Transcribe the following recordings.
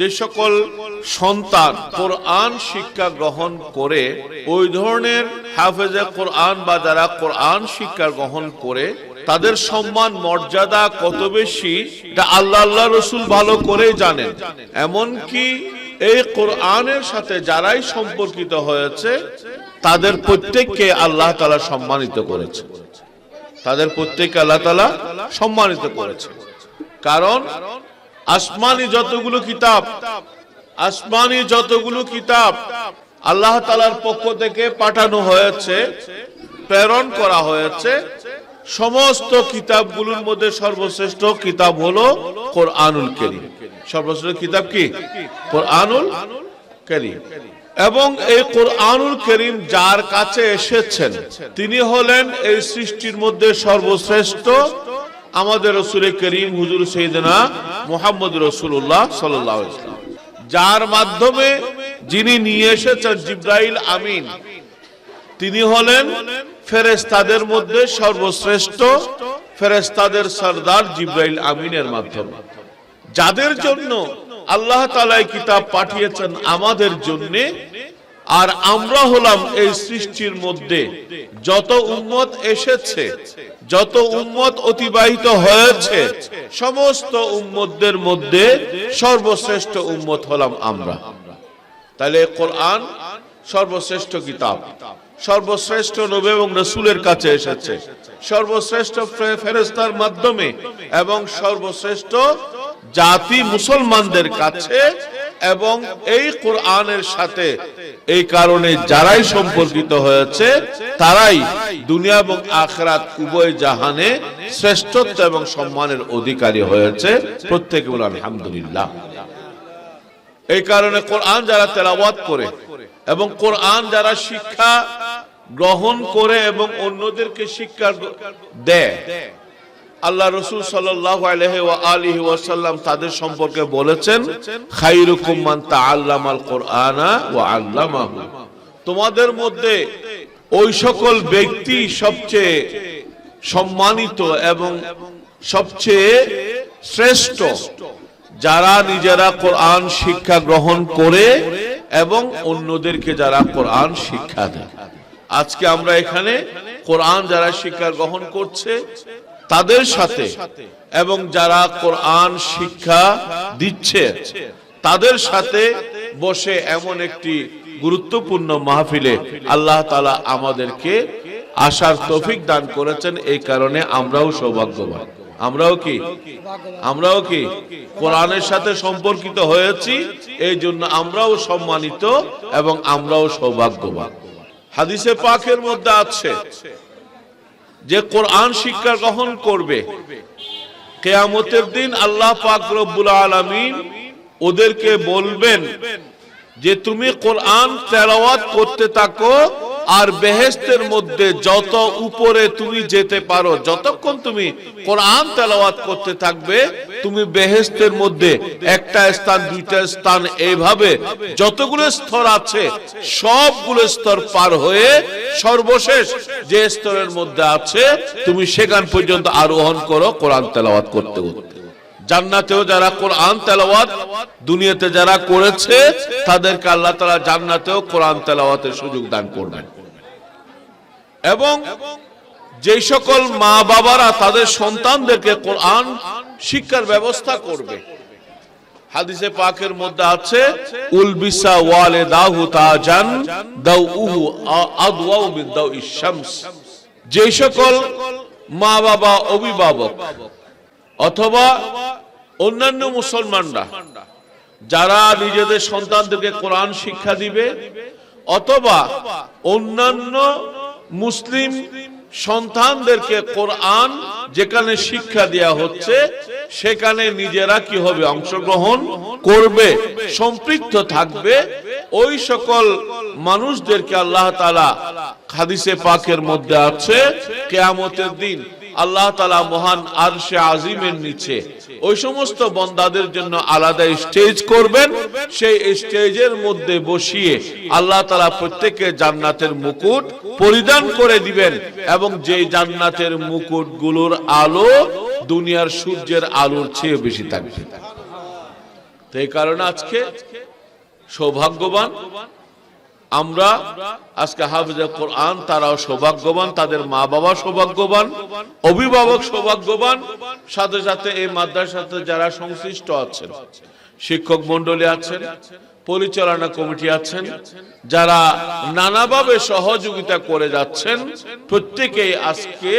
যে সকল সন্তান কোরআন শিক্ষা গ্রহণ করে, ওই ধরনের হাফেজে কোরআন বা যারা কোরআন শিক্ষা গ্রহণ করে, তাদের সম্মান, মর্যাদা কত বেশি, এটা আল্লাহ আল্লাহ রসুল ভালো করে জানেন। এমনকি এই কোরআনের সাথে যারাই সম্পর্কিত হয়েছে, তাদের প্রত্যেককে আল্লাহ তালা সম্মানিত করেছে। তাদের প্রত্যেককে আল্লাহ তালা সম্মানিত করেছে। কারণ আসমানি যতগুলো কিতাব, আসমানি যতগুলো কিতাব আল্লাহ তালার পক্ষ থেকে পাঠানো হয়েছে, প্রেরণ করা হয়েছে, সমস্ত কিতাবগুলোর মধ্যে সর্বশ্রেষ্ঠ কিতাব হলো কোরআনুল করিম। সর্বশ্রেষ্ঠ কিতাব কি? কোরআনুল এবং এই কোরআনুল করিম যার কাছে এসেছেন, তিনি হলেন এই সৃষ্টির মধ্যে সর্বশ্রেষ্ঠ আমাদের রসুল করিম হুজুর সৈদনা মোহাম্মদ রসুল্লাহ সাল্লাহ যার মাধ্যমে যিনি নিয়ে এসেছেন জিব্রাইল আমিন, তিনি হলেন ফেরেস্তাদের মধ্যে সর্বশ্রেষ্ঠ ফেরেস্তাদের সর্দার জিব্রাইল আমিনের মাধ্যমে। যাদের জন্য আল্লাহ তালাই কিতাব পাঠিয়েছেন, আমাদের জন্য আর আমরা হলাম এই সৃষ্টির মধ্যে। যত উম্মত এসেছে, যত উম্মত অতিবাহিত হয়েছে, সমস্ত উম্মতদের মধ্যে সর্বশ্রেষ্ঠ উম্মত হলাম আমরা। তাহলে কোরআন সর্বশ্রেষ্ঠ কিতাব, সর্বশ্রেষ্ঠ নবী এবং রসুলের কাছে এসেছে, সর্বশ্রেষ্ঠ ফেরেস্তার মাধ্যমে এবং সর্বশ্রেষ্ঠ জাতি মুসলমানদের কাছে এবং এই কোরআনের সাথে এই কারণে যারাই সম্পর্কিত হয়েছে, তারাই দুনিয়া এবং আখরাত উভয় জাহানে শ্রেষ্ঠত্ব এবং সম্মানের অধিকারী হয়েছে। প্রত্যেকে বলে আলহামদুলিল্লাহ। এই কারণে কোরআন যারা তেলাওয়াত করে এবং কোরআন যারা শিক্ষা গ্রহণ করে এবং অন্যদেরকে শিক্ষা দেয় আল্লাহ রসুল ওয়াসাল্লাম তাদের সম্পর্কে বলেছেন তোমাদের মধ্যে ওই সকল ব্যক্তি সবচেয়ে সম্মানিত এবং সবচেয়ে শ্রেষ্ঠ, যারা নিজেরা কোরআন শিক্ষা গ্রহণ করে এবং অন্যদেরকে যারা কোরআন শিক্ষা দেয়। আজকে আমরা এখানে কোরআন যারা শিক্ষা গ্রহণ করছে তাদের সাথে এবং যারা কোরআন শিক্ষা দিচ্ছে, তাদের সাথে বসে এমন একটি গুরুত্বপূর্ণ মাহফিলে আল্লাহ তালা আমাদেরকে আসার তফিক দান করেছেন। এই কারণে আমরাও সৌভাগ্যবান। আমরাও কি? আমরাও কি? কোরআনের সাথে সম্পর্কিত হয়েছি, এই জন্য আমরাও সম্মানিত এবং আমরাও সৌভাগ্যবান। হাদিসে পাকের মধ্যে আছে যে কোরআন শিক্ষা গ্রহণ করবে। কেয়ামতের দিন আল্লাহ পাক রব্বুল আলমিন ওদেরকে বলবেন যে, তুমি কোরআন তেলাওয়াত করতে থাকো আর বেহেস্তের মধ্যে যত উপরে তুমি যেতে পারো, যতক্ষণ তুমি কোরআন তেলাওয়াত করতে থাকবে, তুমি বেহেস্তের মধ্যে একটা স্থান, দুইটা স্থান এইভাবে যতগুলো স্তর আছে, সবগুলো স্তর পার হয়ে সর্বশেষ যে স্তরের মধ্যে আছে, তুমি সেখান পর্যন্ত আরোহণ করো কোরআন তেলাওয়াত করতে করতে। জান্নাতেও যারা কোরআন তেলাওয়াত দুনিয়াতে যারা করেছে, তাদেরকে আল্লাহ তাআলা জান্নাতেও কোরআন তেলাওয়াতের সুযোগ দান করবেন। এবং যে সকল মা বাবারা তাদের সন্তানদেরকে কোরআন শিক্ষার ব্যবস্থা করবে, হাদিসে পাকের মধ্যে আছে, উলবিসা ওয়ালে দাহু তাজান দাউহু আদওয়াউ মিন দাউইশ শামস। যে সকল মা বাবা অভিভাবক অথবা অন্যান্য মুসলমানরা, যারা নিজেদের সন্তানদেরকে কোরআন শিক্ষা দিবে, অথবা অন্যান্য মুসলিম সন্তানদেরকে কোরআন যেখানে শিক্ষা দেয়া হচ্ছে, সেখানে নিজেরা কি হবে? অংশগ্রহণ করবে, সম্পৃক্ত থাকবে। ওই সকল মানুষদেরকে আল্লাহ তালা হাদিসে পাকের মধ্যে আছে, কেয়ামতের দিন আল্লাহ তালা মহান আরশে আজিমের নিচে ওই সমস্ত বন্দাদের জন্য আলাদা স্টেজ করবেন, সেই স্টেজের মধ্যে বসিয়ে আল্লাহ তালা প্রত্যেকে জান্নাতের মুকুট পরিধান করে দিবেন এবং যে জান্নাতের মুকুটগুলোর আলো দুনিয়ার সূর্যের আলোর চেয়ে বেশি থাকবে। তো এই কারণে আজকে সৌভাগ্যবান আমরা আজকে হাফিজে কোরআন, তারাও সৌভাগ্যবান, তাদের মা বাবা সৌভাগ্যবান, অভিভাবক সৌভাগ্যবান, সাথে সাথে এই মাদ্রাসাতে যারা সংশ্লিষ্ট আছেন, শিক্ষক মন্ডলী আছেন, পরিচালনা কমিটি আছেন, যারা নানাভাবে সহযোগিতা করে যাচ্ছেন, প্রত্যেকেই আজকে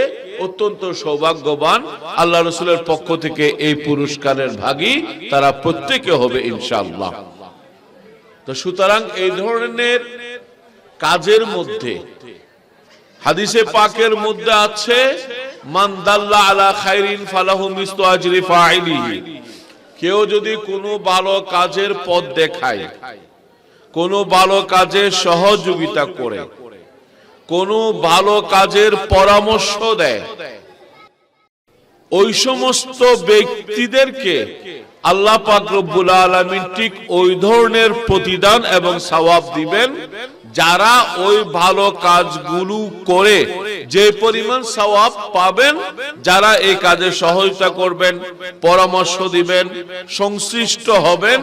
অত্যন্ত সৌভাগ্যবান। আল্লাহ রসুলের পক্ষ থেকে এই পুরস্কারের ভাগী তারা প্রত্যেকে হবে, ইনশাআল্লাহ। তো সুতরাং এই ধরনের কাজের মধ্যে, হাদিসে পাকের মধ্যে আছে, মান দাল্লা আলা খাইরিন ফালাহু মিসলু আজরি ফাইলিহি কেউ যদি কোনো ভালো কাজের পথ দেখায়, কোনো ভালো কাজে সহযোগিতা করে, কোনো ভালো কাজের পরামর্শ দেয়, ওই সমস্ত ব্যক্তিদেরকে আল্লাহ পাক রব্বুল আলামিন ঠিক ওই ধরনের প্রতিদান এবং সওয়াব দিবেন যারা ওই ভালো কাজগুলো করে, যে পরিমাণ সওয়াব পাবেন, যারা এই কাজে সহযোগিতা করবেন, পরামর্শ দিবেন, সংশ্লিষ্ট হবেন,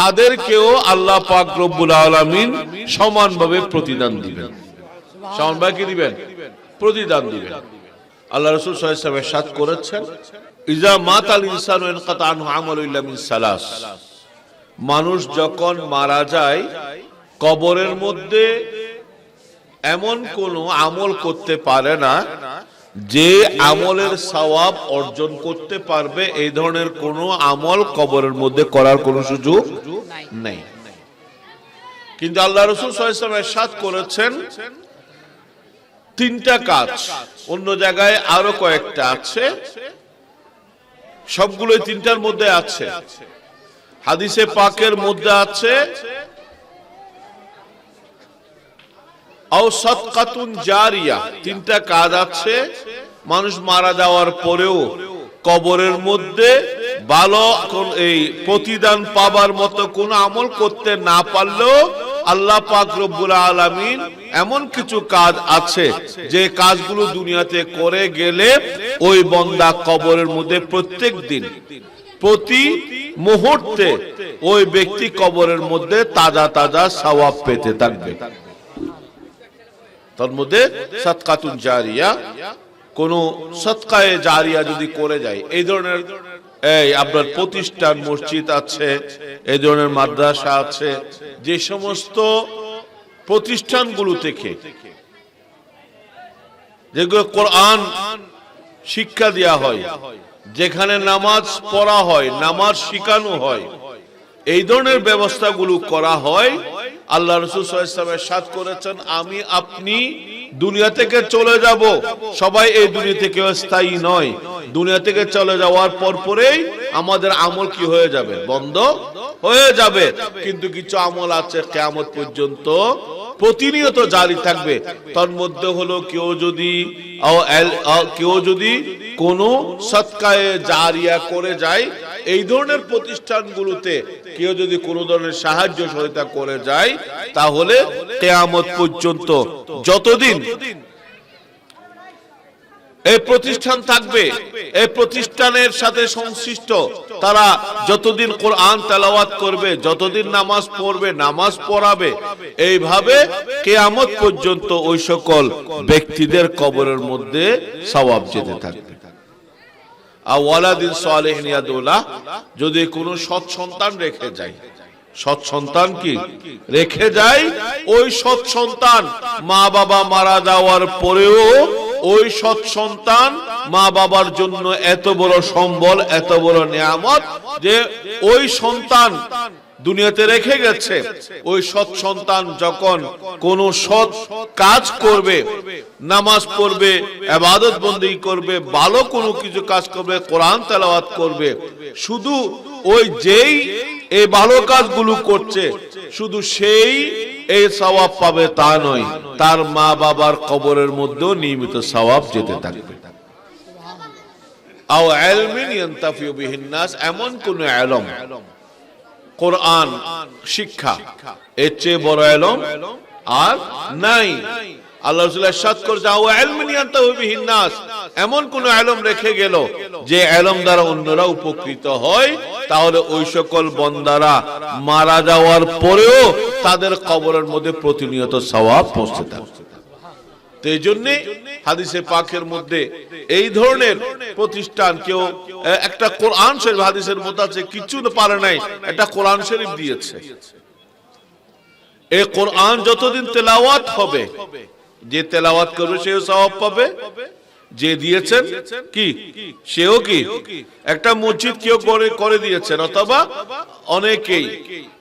তাদেরকেও আল্লাহ পাক রব্বুল আলামিন সমানভাবে প্রতিদান দিবেন। সমানভাবে কি দিবেন, প্রতিদান দিবেন। আল্লাহ রসুল সাহেব সাত করেছেন। মিন মানুষ যখন মারা যায়, কবরের মধ্যে এমন কোন আমল করতে পারে না যে আমলের সওয়াব অর্জন করতে পারবে। এই ধরনের কোন আমল কবরের মধ্যে করার কোন সুযোগ নেই। কিন্তু আল্লাহ রসুল সাহেব সাত করেছেন, তিনটা কাজ। অন্য জায়গায় আরও কয়েকটা আছে। সবগুলোই তিনটার মধ্যে আছে। হাদিসে পাকের মধ্যে আছে জারিয়া, তিনটা কাজ আছে, মানুষ মারা যাওয়ার পরেও কবরের মধ্যে ভালো এই প্রতিদান পাবার মতো কোন আমল করতে না পারলেও আল্লাহ পাক রব্বুল আলামিন এমন কিছু কাজ আছে যে কাজগুলো দুনিয়াতে করে গেলে ওই বন্দা কবরের মধ্যে প্রত্যেক দিন, প্রতি মুহূর্তে ওই ব্যক্তি কবরের মধ্যে তাজা তাজা সওয়াব পেতে থাকবে। তার মধ্যে সৎকাতুন জারিয়া কোন সৎকায়ে জারিয়া যদি করে যায়, এই ধরনের, এই আপনার প্রতিষ্ঠান, মসজিদ আছে, এই ধরনের মাদ্রাসা আছে, যে সমস্ত প্রতিষ্ঠানগুলো থেকে, যেগুলো কোরআন শিক্ষা দেওয়া হয়, যেখানে নামাজ পড়া হয়, নামাজ শিখানো হয়, এই ধরনের ব্যবস্থাগুলো করা হয় আল্লাহ রসুল সাথ করেছেন, আমি আপনি দুনিয়া থেকে চলে যাব। সবাই এই দুনিয়া থেকে স্থায়ী নয়। দুনিয়া থেকে চলে যাওয়ার পর পরেই আমাদের আমল কি হয়ে যাবে? বন্ধ হয়ে যাবে। কিন্তু কিছু আমল আছে কেমন পর্যন্ত প্রতিনিয়ত জারি থাকবে। তার মধ্যে হলো কেউ যদি কেউ যদি কোনো সৎকায়ে জারিয়া করে যায় এই ধরনের প্রতিষ্ঠানগুলোতে কেউ যদি কোনো ধরনের সাহায্য সহায়তা করে যায়, তাহলে কেয়ামত পর্যন্ত যতদিন এই প্রতিষ্ঠান থাকবে, এই প্রতিষ্ঠানের সাথে সংশ্লিষ্ট তারা যতদিন কোরআন তেলাওয়াত করবে, যতদিন নামাজ পড়বে, নামাজ পড়াবে, এইভাবে কেয়ামত পর্যন্ত ওই সকল ব্যক্তিদের কবরের মধ্যে সওয়াব যেতে থাকবে। ওয়ালাদিন সালেহ নিয়াদুল্লাহ যদি কোনো সৎ সন্তান রেখে যায়। সৎ সন্তান কি? রেখে যায়। ওই সৎ সন্তান মা বাবা মারা যাওয়ার পরেও ওই সৎ সন্তান মা বাবার জন্য এত বড় সম্বল, এত বড় নিয়ামত যে ওই সন্তান দুনিয়াতে রেখে গেছে। ওই সৎ সন্তান যখন কোন সৎ কাজ করবে, নামাজ পড়বে আবাদত বন্দী করবে, ভালো কোনো কিছু কাজ করবে, কোরআন তেলাওয়াত করবে, শুধু ওই যেই এই ভালো কাজগুলো করছে, শুধু সেই এই সওয়াব পাবে তা নয়, তার মা বাবার কবরের মধ্যেও নিয়মিত সওয়াব যেতে থাকবে। আও ইলমিন ইয়ান্তাফিউ বিহিন নাস, এমন কোন ইলম কোরআন, শিক্ষা। এর চেয়ে বড় এলম আর নাই। আল্লাহ ইরশাদ করে এমন কোন ইলম রেখে গেল যে ইলম দ্বারা অন্যরা উপকৃত হয়। তাহলে ওই সকল বন্দারা মারা যাওয়ার পরেও তাদের কবরের মধ্যে প্রতিনিয়ত সওয়াব থাকে। তো এই জন্যে হাদিসে পাকের মধ্যে এই ধরনের প্রতিষ্ঠান কেউ একটা কোরআন শরীফ হাদিসের কিছু পারে নাই, একটা কোরআন শরীফ দিয়েছে। এই কোরআন যতদিন তেলাওয়াত হবে, যে তেলাওয়াত করবে সেও সওয়াব পাবে, যে দিয়েছেন কি? সেও কি? একটা মসজিদ কেউ করে করে দিয়েছেন, অথবা অনেকেই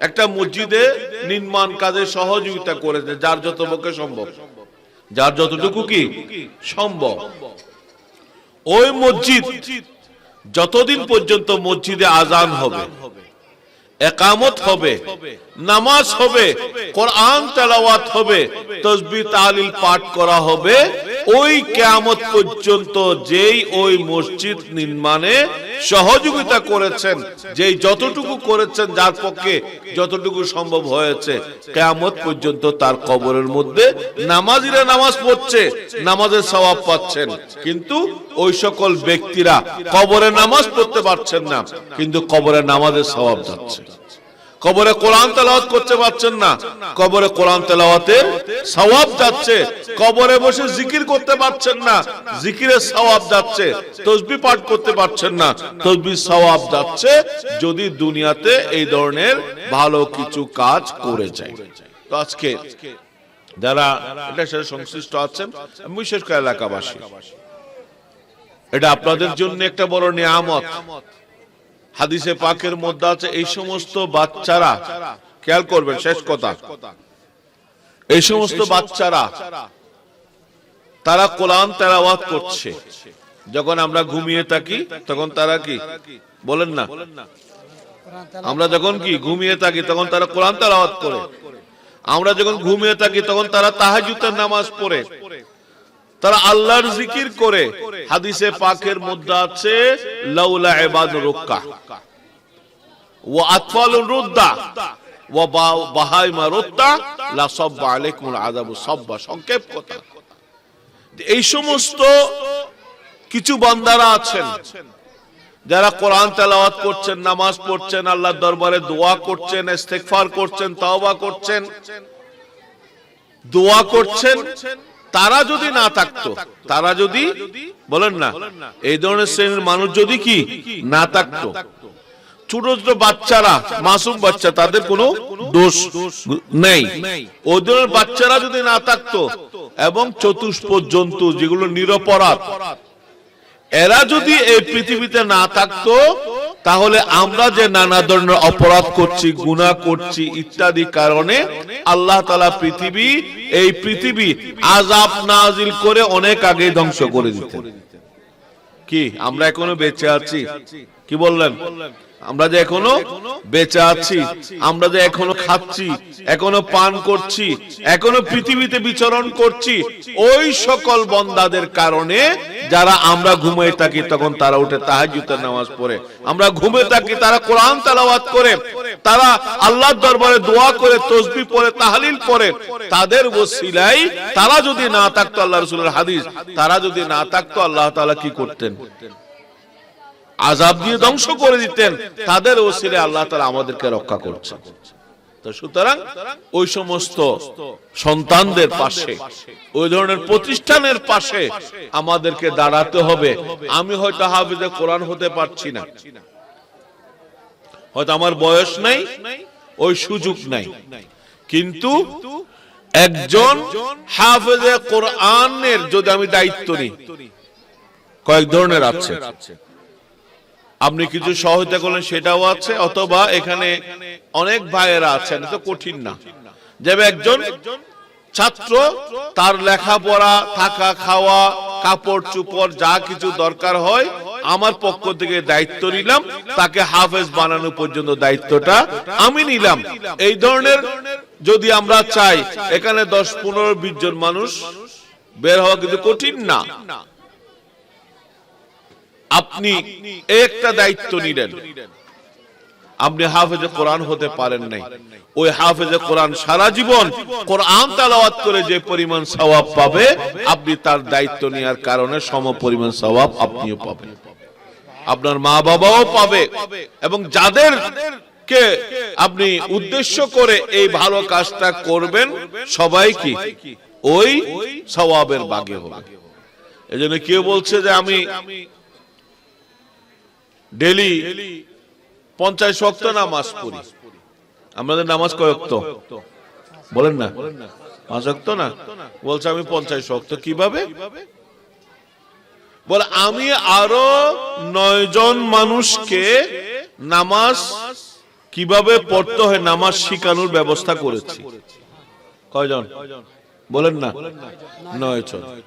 একটা মসজিদে নির্মাণ কাজে সহযোগিতা করেছে, যার যত পক্ষে সম্ভব। যার যতটুকু কি সম্ভব। ওই মসজিদ যতদিন পর্যন্ত মসজিদে আজান হবে একামত হবে নামাজ হবে, কোরআন তেলাওয়াত হবে, তসবি তালিল পাঠ করা হবে, ওই কেয়ামত পর্যন্ত যেই ওই মসজিদ নির্মাণে সহযোগিতা করেছেন, যেই যতটুকু করেছেন যার পক্ষে যতটুকু সম্ভব হয়েছে, কেয়ামত পর্যন্ত তার কবরের মধ্যে নামাজিরা নামাজ পড়ছে, নামাজের সওয়াব পাচ্ছেন, কিন্তু ওই সকল ব্যক্তিরা কবরে নামাজ পড়তে পারছেন না, কিন্তু কবরে নামাজের সওয়াব যাচ্ছে। কবরে কোরআন তেলাওয়াত করতে পারছেন না। কবরে কোরআন তেলাওয়াতের সওয়াব যাচ্ছে। কবরে বসে জিকির করতে পারছেন না। জিকিরের সওয়াব যাচ্ছে। তসবি পাঠ করতে পারছেন না। তসবি সওয়াব যাচ্ছে যদি দুনিয়াতে এই ধরনের ভালো কিছু কাজ করে যায়। তো আজকে যারা এটার সাথে সংশ্লিষ্ট আছেন বিশেষ করে এলাকাবাসী, এটা আপনাদের জন্য একটা বড় নিয়ামত। হাদিসে পাকের মধ্যে আছে, এই সমস্ত বাচ্চারা খেয়াল করবেন, শেষ কথা। এই সমস্ত বাচ্চারা, তারা কোরআন তেলাওয়াত করছে। যখন আমরা ঘুমিয়ে থাকি, তখন তারা কি? বলেন না। আমরা যখন কি, ঘুমিয়ে থাকি, তখন তারা কোরআন তেলাওয়াত করে। আমরা যখন ঘুমিয়ে থাকি, তখন তারা তাহাজুতের নামাজ পড়ে। তারা আল্লাহর জিকির করে। হাদিসে পাকের মধ্যে আছে, লাউলা ইবাদ রুক্কা। ওয়া রুদ্দা। ওয়া বাহাইমা রুদ্দা লা সাব্বা সাব্বা। সংক্ষেপ কথা। এই সমস্ত কিছু বান্দারা আছেন। যারা কোরআন তেলাওয়াত করছেন, নামাজ পড়ছেন, আল্লাহর দরবারে দোয়া করছেন, ইস্তেগফার করছেন, তাওবা করছেন, দোয়া করছেন তারা যদি না থাকতো, তারা যদি, বলেন না, এই ধরনের শ্রেণির মানুষ যদি কি না থাকতো? ছোট ছোট বাচ্চারা, মাসুম বাচ্চা, তাদের কোনো দোষ নেই। ওদের বাচ্চারা যদি না থাকতো, এবং চতুষ্প জন্তু যেগুলো নিরপরাধ এরা যদি এই পৃথিবীতে না থাকতো, তাহলে আমরা যে নানা ধরনের অপরাধ করছি, গুণা করছি ইত্যাদি কারণে আল্লাহ তালা পৃথিবী, এই পৃথিবী আজাব নাজিল করে অনেক আগে ধ্বংস করে দিতেন। কি, আমরা এখনও বেঁচে আছি? কি বললেন? আমরা যে এখনও বেঁচে আছি, আমরা যে এখনও খাচ্ছি, এখনও পান করছি, এখনও পৃথিবীতে বিচরণ করছি, ওই সকল বন্দাদের কারণে যারা আমরা ঘুমিয়ে থাকি, তখন তারা উঠে তাহাজ্জুদের নামাজ পড়ে। আমরা ঘুমিয়ে থাকি, তারা কোরআন তেলাওয়াত করে, তারা আল্লাহর দরবারে দোয়া করে, তসবি পড়ে, তাহলিল পড়ে। তাদের ওসিলাই, তারা যদি না থাকতো আল্লাহ রসুলের হাদিস, তারা যদি না থাকতো আল্লাহ তাআলা কি করতেন? আজাব দিয়ে ধ্বংস করে দিতেন, তাদের ওসিলে আল্লাহ তাআলা আমাদেরকে রক্ষা করছেন। তো সুতরাং ওই সমস্ত সন্তানদের পাশে, ওই ধরনের প্রতিষ্ঠানের পাশে আমাদেরকে দাঁড়াতে হবে। আমি হয়তো হাফিজে কোরআন হতে পারছি না। হয়তো আমার বয়স নাই, ওই সুযোগ নাই। কিন্তু একজন হাফেজে কোরআনের যদি আমি দায়িত্ব নিই, কয়েক ধরনের আছে। আপনি কিছু সহায়তা করলেন, সেটাও আছে, অথবা এখানে অনেক ভাইয়েরা আছেন তো কঠিন না। যেমন একজন ছাত্র, তার লেখাপড়া, থাকা, খাওয়া, কাপড়, চুপড়, যা কিছু দরকার হয়, আমার পক্ষ থেকে দায়িত্ব নিলাম, তাকে হাফেজ বানানো পর্যন্ত দায়িত্বটা আমি নিলাম। এই ধরনের যদি আমরা চাই, এখানে দশ, পনেরো, বিশ জন মানুষ বের হওয়া কিন্তু কঠিন না। আপনি একটা দায়িত্ব নিলেন। আপনি হাফেজে কোরআন হতে পারেন নাই। ওই হাফেজে কোরআন সারা জীবন কোরআন তালাওয়াত করে যে পরিমাণ সওয়াব পাবে, আপনি তার দায়িত্ব নেওয়ার কারণে সম পরিমাণ সওয়াব আপনিও পাবেন। আপনার মা বাবাও পাবে এবং যাদের কে আপনি উদ্দেশ্য করে এই ভালো কাজটা করবেন সবাই কি ওই সওয়াবের বাগে হবে। এজন্য কেউ বলছে যে আমি ডেলি পঞ্চাশ ওয়াক্ত নামাজ পড়ি। আমাদের নামাজ কয় ওয়াক্ত? বলেন না। পাঁচ ওয়াক্ত না? বলছে আমি পঞ্চাশ ওয়াক্ত। কীভাবে? বলে, আমি আরও নয় জন মানুষকে নামাজ কীভাবে পড়তে হয়, নামাজ শিখানোর ব্যবস্থা করেছি। কয়জন? বলেন না। নয় জন।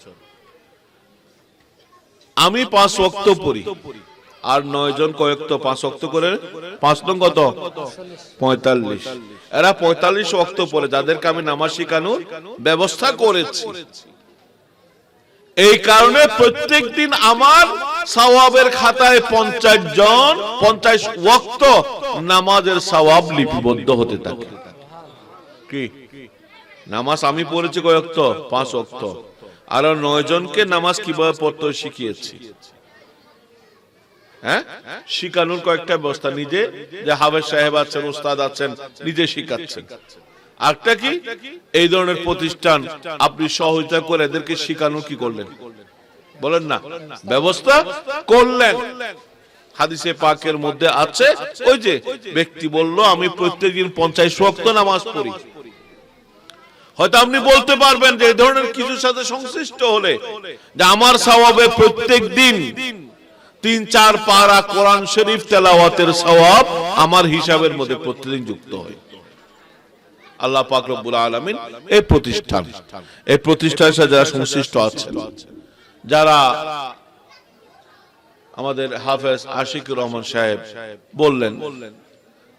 আমি পাঁচ ওয়াক্ত পড়ি। আর নয় জন কয়েকত পাঁচ অক্ত করে, পাঁচ নং কত? পঁয়তাল্লিশ। এরা পঁয়তাল্লিশ অক্ত পরে যাদেরকে আমি নামাজ শিখানোর ব্যবস্থা করেছি। এই কারণে প্রত্যেক দিন আমার সওয়াবের খাতায় পঞ্চাশ জন, পঞ্চাশ ওয়াক্ত নামাজের সওয়াব লিপিবদ্ধ হতে থাকে। কি? নামাজ আমি পড়েছি কয়েকত পাঁচ অক্ত। আরও নয় জনকে নামাজ কীভাবে পড়তে শিখিয়েছি। হ্যাঁ? শিখানোর কয়েকটা ব্যবস্থা নিজে, যে হাফেজ সাহেব আছেন, উস্তাদ আছেন, নিজে শিখাচ্ছেন আরেকটা কি? এই ধরনের প্রতিষ্ঠান আপনি সহযোগিতা করে এদেরকে শিখানো কি করলেন? বলেন না। ব্যবস্থা করলেন। হাদিসে পাকের মধ্যে আছে, ওই যে ব্যক্তি বলল, আমি প্রত্যেকদিন পঞ্চাশ ওয়াক্ত নামাজ পড়ি। হয়তো আপনি বলতে পারবেন যে এই ধরনের কিছুর সাথে সংশ্লিষ্ট হলে, যে আমার স্বভাবে প্রত্যেক দিন তিন, চার পারা কোরআন শরীফ তেলাওয়াতের সওয়াব আমার হিসাবের মধ্যে প্রতিদিন যুক্ত হয়। আল্লাহ পাক রব্বুল আলামিন এই প্রতিষ্ঠান, এই প্রতিষ্ঠানের সাথে যারা সংশ্লিষ্ট আছে যারা আমাদের হাফেজ আশিকুর রহমান সাহেব বললেন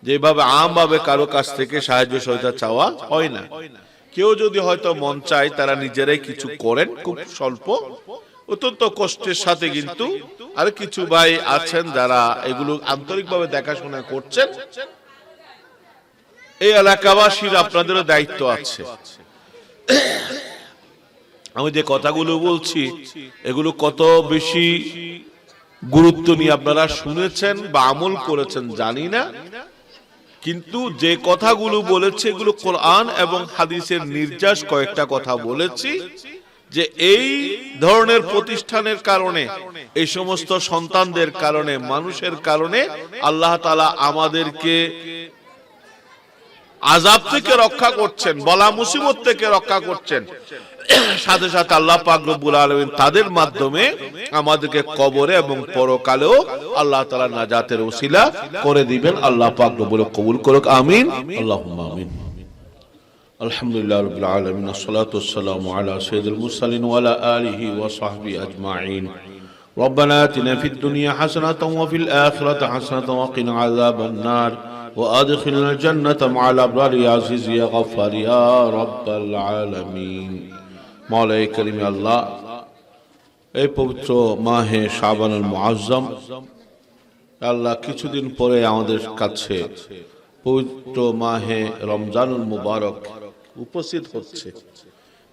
যেভাবে আমভাবে কারও কাছ থেকে সাহায্য সহায়তা চাওয়া হয় না। কেউ যদি হয়তো মন চায় তারা নিজেরাই কিছু করেন, খুব স্বল্প, অত্যন্ত কষ্টের সাথে কিন্তু আর কিছু ভাই আছেন যারা এগুলো আন্তরিকভাবে দেখাশোনা করছেন। এই এলাকাবাসীর আপনাদেরও দায়িত্ব আছে। আমি যে কথাগুলো বলছি, এগুলো কত বেশি গুরুত্ব নিয়ে আপনারা শুনেছেন বা আমল করেছেন জানি না। কিন্তু যে কথাগুলো বলেছে, এগুলো কোরআন এবং হাদিসের নির্যাস কয়েকটা কথা বলেছি। যে এই ধরনের প্রতিষ্ঠানের কারণে, এই সমস্ত সন্তানদের কারণে, মানুষের কারণে আল্লাহ তালা আমাদেরকে আজাব থেকে রক্ষা করছেন, বলা মুসিবত থেকে রক্ষা করছেন। সাথে সাথে আল্লাহ পাক রব্বুল আলামিন তাদের মাধ্যমে আমাদেরকে কবরে এবং পরকালেও আল্লাহ তালা নাজাতের ওসিলা করে দিবেন। আল্লাহ পাক রব্বুল কবুল করুক, আমিন। আল্লাহুম্মা আমিন। আলহামদুলিল্লাহ রাব্বিল আলামিন আসসালাতু ওয়াসসালামু আলা সাইয়্যিদিল মুরসালিন ওয়া আলা আলিহি ওয়া সাহবিহি আজমাইন ربنا آتنا في الدنيا حسنة وفي الآخرة حسنة وقنا عذاب النار وأدخلنا الجنة مع الأبرار يا عزيز يا غفار يا رب العالمين মৌলাই করিম আল্লাহ এই পবিত্র মাহে শাবানুল মুআজ্জম আল্লাহ কিছুদিন পরে আমাদের কাছে পবিত্র মাহে রমজানুল মুবারক উপস্থিত হচ্ছে।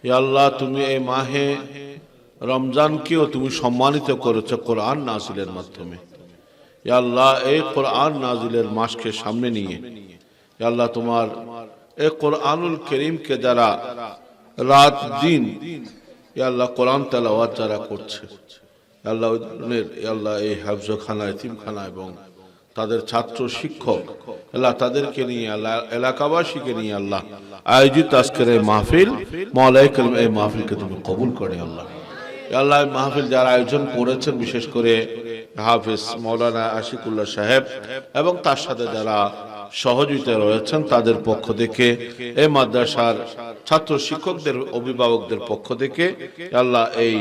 হে আল্লাহ, তুমি এই মাহে রমজানকেও তুমি সম্মানিত করেছ কোরআন নাজিলের মাধ্যমে। আল্লাহ, এই কোরআন নাজিলের মাসকে সামনে নিয়ে আল্লাহ, তোমার এ কোরআনুল করিমকে যারা রাত দিন আল্লাহ, কোরআন তেলাওয়াত যারা করছে আল্লাহ আল্লাহ, এই হাফজখানা, এতিমখানা এবং তাদের ছাত্র শিক্ষক, আল্লাহ তাদেরকে নিয়ে, আল্লাহ এলাকাবাসীকে নিয়ে, আল্লাহ আয়োজিত আজকের এই মাহফিল মৌলাই এই মাহফিলকে তুমি কবুল করে আল্লাহ। আল্লাহ মাহফিল যারা আয়োজন করেছেন, বিশেষ করে হাফিজ মৌলানা আশিকুল্লাহ সাহেব এবং তার সাথে যারা সহযোগিতা রয়েছেন, তাদের পক্ষ থেকে, এই মাদ্রাসার ছাত্র শিক্ষকদের, অভিভাবকদের পক্ষ থেকে আল্লাহ, এই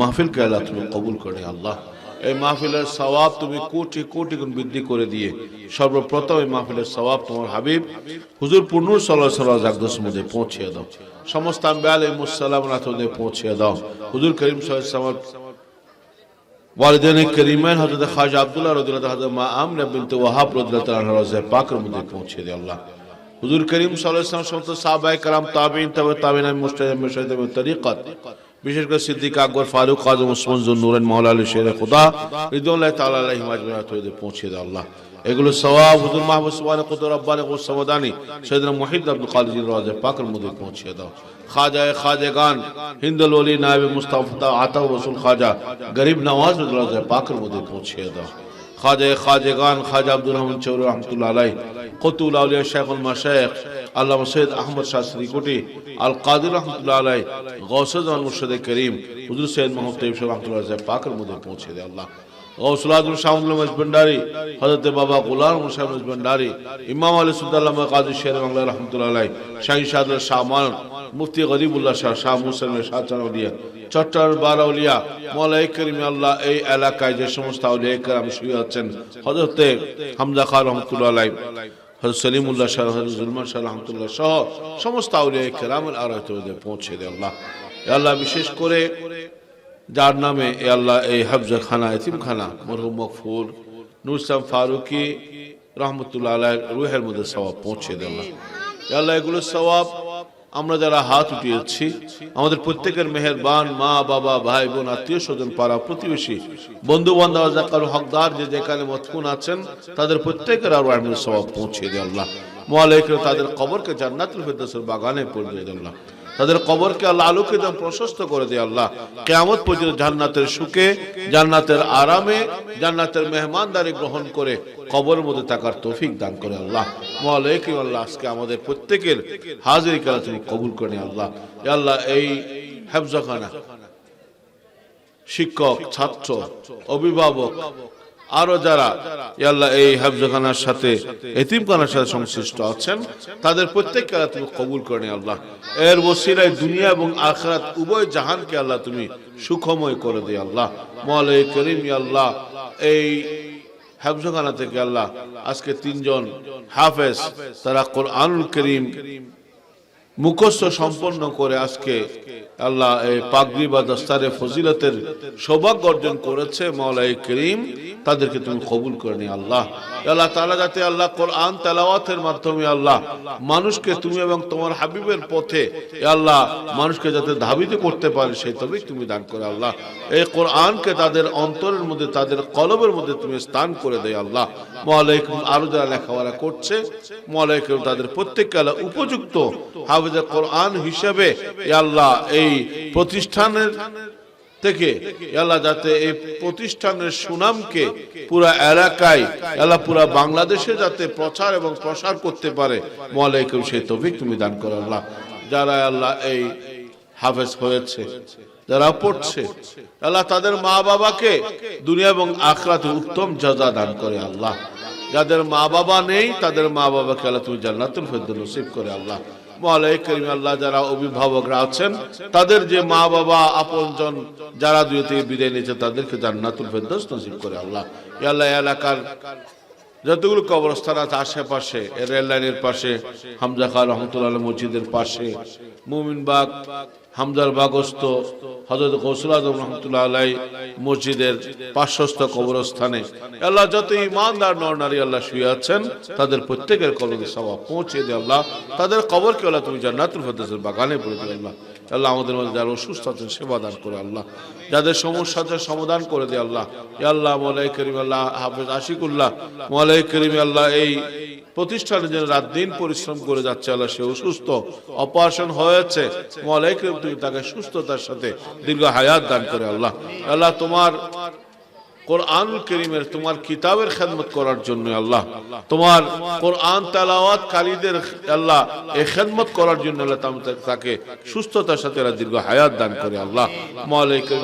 মাহফিলকে আল্লাহ তুমি কবুল করে আল্লাহ। এই মাহফিলের সওয়াব তুমি কোটি কোটি গুণ বৃদ্ধি করে দিয়ে সর্বপ্রথম এই মাহফিলের সওয়াব তোমার হাবিব, হুজুর পূর্ণ সাল্লাহ সাল্লাহ জাগদস মধ্যে পৌঁছিয়ে দাও। সমস্ত আম্বে আলাইহিমুস সালাম রাতে পৌঁছিয়ে দাও। হুজুর করিম সাল্লাল্লাহু ওয়ালিদান করিমেন হযরত খাজা আব্দুল্লাহ রাদিয়াল্লাহু তাআলা হযরত মা আমনা বিনতে ওয়াহাব রাদিয়াল্লাহু তাআলা রওজা পাকের মধ্যে পৌঁছে দে আল্লাহ। হুজুর করিম সাল্লাল্লাহু আলাইহি ওয়াসাল্লাম সমস্ত সাহাবায়ে কেরাম, তাবেঈন তবে তাবেঈন, মুস্তাহিদ মুশাহিদ এবং তরিকত বিশেষ করে সিদ্দিক আকবর, ফারুক কাজম ওসমান, জুন্নুরেন মাওলা আলী শের খুদা রিদুল্লাহ তালা আজমাইন পৌঁছে দেয় আল্লাহ। এগুলো সওয়াব, হুজুর মাহবুব সুবহানাহু কুদর রব্বানে ও সমাদানি, সৈয়দনা মুহিদ আব্দুল কাদের জির পাকের মধ্যে পৌঁছে দাও। খাজায়ে খাজেগান হিন্দুল ওলি, নায়েব মুস্তাফা আতা রসুল খাজা, গরিব নওয়াজ রওজা পাকের মধ্যে পৌঁছে দাও। খাজা খাজেগান খাজা আব্দুল রহমান চৌরি রহমতুল্লাহ আলাই, কতুল আউলিয়া শেখুল মাশায়েখ আল্লামা সৈয়দ আহমদ শাস্ত্রী কোটি আল কাদির রহমতুল্লাহ আলাই গৌসদ মুর্শিদ করিম, হুজুর সৈয়দ মোহাম্মদ তৈব রহমতুল্লাহ সাহেব পাকের মধ্যে পৌঁছে দেয় আল্লাহ। গৌসুল আজম শাহুল মজবন্ডারি হজরত বাবা মুসাইম মজবন্ডারি ইমাম আলী কাজী শের বাংলা রহমতুল্লাহ আলাই, শাহী শাহ শাহ মান মুফতি গরিবুল্লাহ শাহ শাহ মুসাইম শাহ চট্টর বারাউলিয়া মৌলাই করিম আল্লাহ এই এলাকায় যে সমস্ত আউলিয়া কেরাম শুয়ে আছেন হজরতে হামজা খান রহমতুল্লাহ হজরত সলিমুল্লাহ শাহ হজরত জুলমান শাহ রহমতুল্লাহ সহ সমস্ত আউলিয়া কেরামের আরাইতে পৌঁছে দেয় আল্লাহ। আল্লাহ বিশেষ করে যার নামে এ আল্লাহ এই হাফজা খানা মরহুম মকফুর নুর ইসলাম ফারুকি রহমতুল্লাহ রুহের মধ্যে সবাব পৌঁছে এ আল্লাহ এগুলো সবাব আমরা যারা হাত উঠিয়েছি, আমাদের প্রত্যেকের মেহেরবান মা, বাবা, ভাই, বোন, আত্মীয় স্বজন, পাড়া প্রতিবেশী বন্ধু বান্ধব জাকার হকদার, যে যেখানে মতকুন আছেন, তাদের প্রত্যেকের আরও আহমেদ সবাব পৌঁছে দিয়ে আল্লাহ। মোয়ালাইকে তাদের কবরকে জান্নাতুল ফেরদৌসের বাগানে পৌঁছে দিয়ে আল্লাহ। তাদের কবরকে আল্লাহ আলোকিত প্রশস্ত করে দিয়ে আল্লাহ। কেয়ামত পর্যন্ত জান্নাতের সুখে, জান্নাতের আরামে, জান্নাতের মেহমানদারি গ্রহণ করে কবরের মধ্যে থাকার তৌফিক দান করে আল্লাহ। মালাইকুম আল্লাহ আজকে আমাদের প্রত্যেকের হাজির কালা তুমি কবুল করে আল্লাহ। আল্লাহ, এই হেফজখানা শিক্ষক, ছাত্র, অভিভাবক আরও যারা আল্লাহ, এই হাফজখানার সাথে এতিমখানার সাথে সংশ্লিষ্ট আছেন, তাদের প্রত্যেককে আল্লাহ তুমি কবুল করে আল্লাহ। এর বসিরায় দুনিয়া এবং আখরাত উভয় জাহানকে আল্লাহ তুমি সুখময় করে দে আল্লাহ। মৌলাই করিম আল্লাহ, এই হাফজখানা থেকে আল্লাহ, আজকে তিনজন হাফেজ, তারা কোরআনুল করিম মুখস্থ সম্পন্ন করে আজকে আল্লাহ এই পাগড়ি বা দস্তারে ফজিলতের সৌভাগ্য অর্জন করেছে মাওলাই করিম। তাদেরকে তুমি কবুল করে নি আল্লাহ। আল্লাহ তালা যাতে আল্লাহ কোরআন তেলাওয়াতের মাধ্যমে আল্লাহ মানুষকে তুমি এবং তোমার হাবিবের পথে আল্লাহ মানুষকে যাতে ধাবিত করতে পারে, সেই তবে তুমি দান করে আল্লাহ। এই কোরআনকে তাদের অন্তরের মধ্যে, তাদের কলবের মধ্যে তুমি স্থান করে দেয় আল্লাহ। মালাইকুম আরও যারা লেখাপড়া করছে মালাইকুম তাদের প্রত্যেককে আল্লাহ উপযুক্ত হাফিজে কোরআন হিসেবে আল্লাহ, এই প্রতিষ্ঠানের থেকে আল্লাহ, যাতে এই প্রতিষ্ঠানের সুনামকে পুরা এলাকায় আল্লাহ, পুরা বাংলাদেশে যাতে প্রচার এবং প্রসার করতে পারে। মালাইকুম সেই তৌফিক তুমি দান করো আল্লাহ। যারা আল্লাহ, এই হাফেজ হয়েছে, যারা পড়ছে আল্লাহ, তাদের মা বাবাকে দুনিয়া এবং আখরাতে উত্তম যাজা দান করে আল্লাহ। যাদের মা বাবা নেই, তাদের মা বাবাকে আল্লাহ তুমি জান্নাতুল ফেরদৌস নসিব করে আল্লাহ। আল্লাহ, যারা অভিভাবকরা আছেন, তাদের যে মা বাবা, আপনজন যারা দুই থেকে বিদায় নিয়েছে, তাদেরকে জান্নাতুল ফেরদৌস নসিব করে আল্লাহ। আল্লাহ এলাকার যতগুলো কবরস্থান আছে, আশেপাশে রেল লাইনের পাশে, হামজা খান রহমতুল্লাহ মসজিদের পাশে মুমিনবাগ হামজার বাগস্ত হজরত গৌসুল আজম রহমতুল্লাহ আলাই মসজিদের পার্শ্বস্থ কবরস্থানে। আল্লাহ যত ইমানদার নর নারী আল্লাহ শুয়ে আছেন, তাদের প্রত্যেকের কবরে সবাব পৌঁছে দিয়ে আল্লাহ। তাদের কবরকে আল্লাহ তুমি জান্নাতুল ফেরদৌসের বাগানে পড়ে দিয়ে আল্লাহ। আল্লাহ আমাদের মধ্যে যারা অসুস্থ আছেন, সেবা দান করে আল্লাহ। যাদের সমস্যা আছে, সমাধান করে দিয়ে আল্লাহ। আল্লাহ মলাই করিম, আল্লাহ হাফেজ আশিকুল্লাহ। মলাই করিম, আল্লাহ এই প্রতিষ্ঠানে যেন রাত দিন পরিশ্রম করে যাচ্ছে আল্লাহ, সে অসুস্থ, অপারেশন হয়েছে। মলাই তুমি তাকে সুস্থতার সাথে দীর্ঘ হায়াত দান করে আল্লাহ। আল্লাহ তোমার কোরআনুল করিমের, তোমার কিতাবের খেদমত করার জন্য আল্লাহ। তোমার কোরআন তালাওয়াত কালীদের আল্লাহ, এই খেদমত করার জন্য আল্লাহ তাকে সুস্থতার সাথে দীর্ঘ হায়াত দান করে আল্লাহ।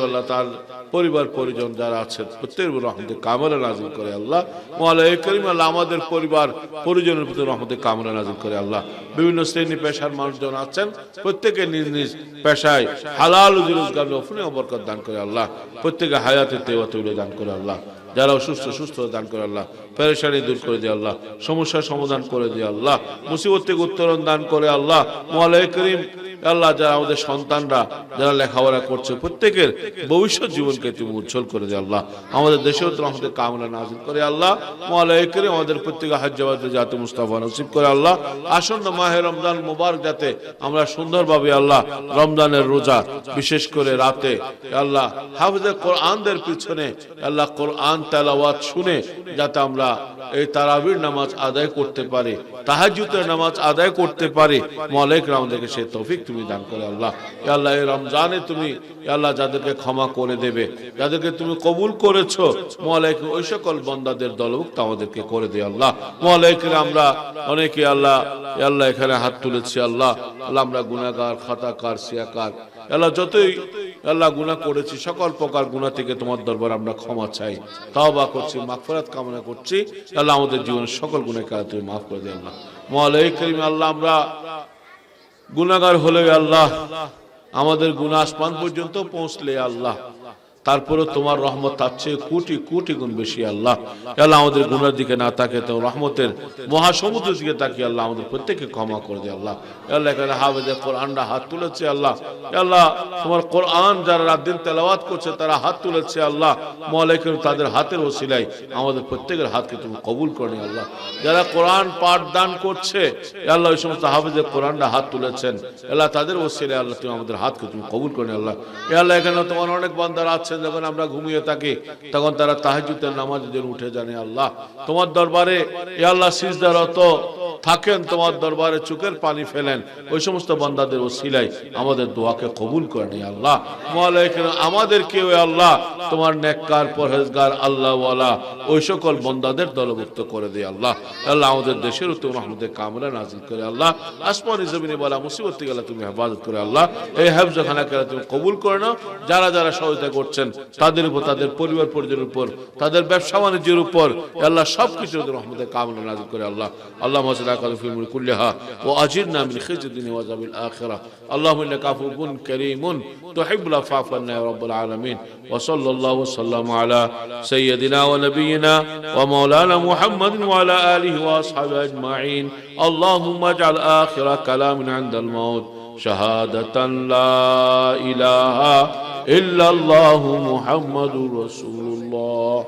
আল্লাহ তার পরিবার, পরিজন যারা আছেন, প্রত্যেকের উপর রহমতে কামরা নাজিল করে আল্লাহ। মালিক করিম আল্লাহ আমাদের পরিবার, পরিজনের প্রতি রহমতে কামরা নাজিল করে আল্লাহ। বিভিন্ন শ্রেণি পেশার মানুষজন আছেন, প্রত্যেকে নিজ নিজ পেশায় হালাল রোজগার নফুনে বরকত দান করে আল্লাহ। প্রত্যেকে হায়াতের তেওয়া তৈরি দান করে আল্লাহ। যারা অসুস্থ, সুস্থ দান করে আল্লাহ। পেরেশানি দূর করে দিয়ে আল্লাহ। সমস্যার সমাধান করে দিয়ে আল্লাহ। মুসিবত থেকে উত্তরণ দান করে আল্লাহ। মোয়ালাই করিম আল্লাহ, যারা আমাদের সন্তানরা, যারা লেখাপড়া করছে, প্রত্যেকের ভবিষ্যৎ জীবনকে তুমি উজ্জ্বল করে দে আল্লাহ। আমাদের দেশেও তো আমাদের কামনা নাজিল করে আল্লাহ। মালাইকের আমাদের প্রত্যেকে হাজ্জাবাদ যাতে মুস্তাফা নসিব করে আল্লাহ। আসন্ন মাহে রমজান মুবারক যাতে আমরা সুন্দরভাবে আল্লাহ রমজানের রোজা, বিশেষ করে রাতে, আল্লাহ হাফিজে কোরআনদের পিছনে, আল্লাহ কোরআন তেলাওয়াত শুনে যাতে আমরা এই তারাবির নামাজ আদায় করতে পারি তাহাজুতের নামাজ আদায় করতে পারি। মালিক আমাদেরকে সেই তৌফিক তুমি দান করে আল্লাহ। আল্লাহ, এই রমজানে তুমি আল্লাহ, যাদেরকে ক্ষমা করে দেবে, যাদেরকে তুমি কবুল করেছ, মালিক ওই সকল বন্দাদের দলভুক্ত আমাদেরকে করে দে আল্লাহ। মালিক আমরা অনেকে আল্লাহ আল্লাহ, এখানে হাত তুলেছি আল্লাহ। আল্লাহ, আমরা গুনাহগার, খাতাকার, সিয়াকার আল্লাহ যতই আল্লাহ গুণা করেছি, সকল প্রকার গুণা থেকে তোমার দরবার আমরা ক্ষমা চাই। তাও বা করছি, মাগফিরাত কামনা করছি। আল্লাহ আমাদের জীবনের সকল আল্লাহ তুমি মাফ করে দিও। আল্লাহ মহালয় করিম, আল্লাহ আমরা গুনাগার হলে আল্লাহ, আমাদের গুণা আসমান পর্যন্ত পৌঁছলে আল্লাহ। তারপরে তোমার রহমত তার চেয়ে কোটি কোটি গুণ বেশি আল্লাহ। আল্লাহ, আমাদের গুণের দিকে না তাকে তো রহমতের মহাসমুদ্রের দিকে তাকিয়ে আল্লাহ, আমাদের প্রত্যেককে ক্ষমা করে দে আল্লাহ। আল্লাহ, এখানে কোরআনরা হাত তুলেছে আল্লাহ। আল্লাহ, তোমার কোরআন যারা রাত দিন তেলাওয়াত করছে, তারা হাত তুলেছে আল্লাহ। মালিকের তাদের হাতের ওসিলাই আমাদের প্রত্যেকের হাতকে তুমি কবুল করে আল্লাহ। যারা কোরআন পাঠ দান করছে আল্লাহ, ওই সমস্ত হাফেজে কোরআনরা হাত তুলেছেন। আল্লাহ, তাদের ওসিলাই আল্লাহ, তুমি আমাদের হাতকে তুমি কবুল করে আল্লাহ। আল্লাহ, এখানে তোমার অনেক বান্দারা আছেন যখন আমরা ঘুমিয়ে থাকি, তখন তারা তাহাজুতের নামাজ উঠে জানে, আল্লাহ, তোমার দরবারে, এ আল্লাহ সিজদারত থাকেন, তোমার দরবারে চোখের পানি ফেলেন। ওই সমস্ত বান্দাদের ওসিলাই আমাদের দোয়াকে কবুল করে নি আল্লাহ। আমাদেরকে ওই আল্লাহ, তোমার নেককার, পরহেজগার আল্লাহ ওয়ালা ওই সকল বন্দাদের দলভুক্ত করে দে, আল্লাহ। আল্লাহ, আমাদের দেশের উত্তম রহমতের কামরা নাজিল করে, আল্লাহ। আসমানি জমিনে বলা মুসিবত থেকে তুমি হেফাজত করে, আল্লাহ। এই হেফজখানাকে তুমি কবুল করে নাও। যারা যারা সহায়তা করছেন তাদের উপর তাদের পরিবার পরিজনের উপর তাদের ব্যবসা বাণিজ্যের উপর আল্লাহ সবকিছু রহমতের কামনা নাজিল করে আল্লাহ আল্লাহ মসজিদ আকাদ في الملك كلها وأجرنا من خزي الدنيا وعذاب الآخرة اللهم إنك عفو كريم تحب العفو عنا يا رب العالمين وصلى الله وسلم على سيدنا ونبينا ومولانا محمد وعلى آله وأصحابه أجمعين اللهم اجعل آخر كلام عند الموت شهادة لا إله إلا الله محمد رسول الله.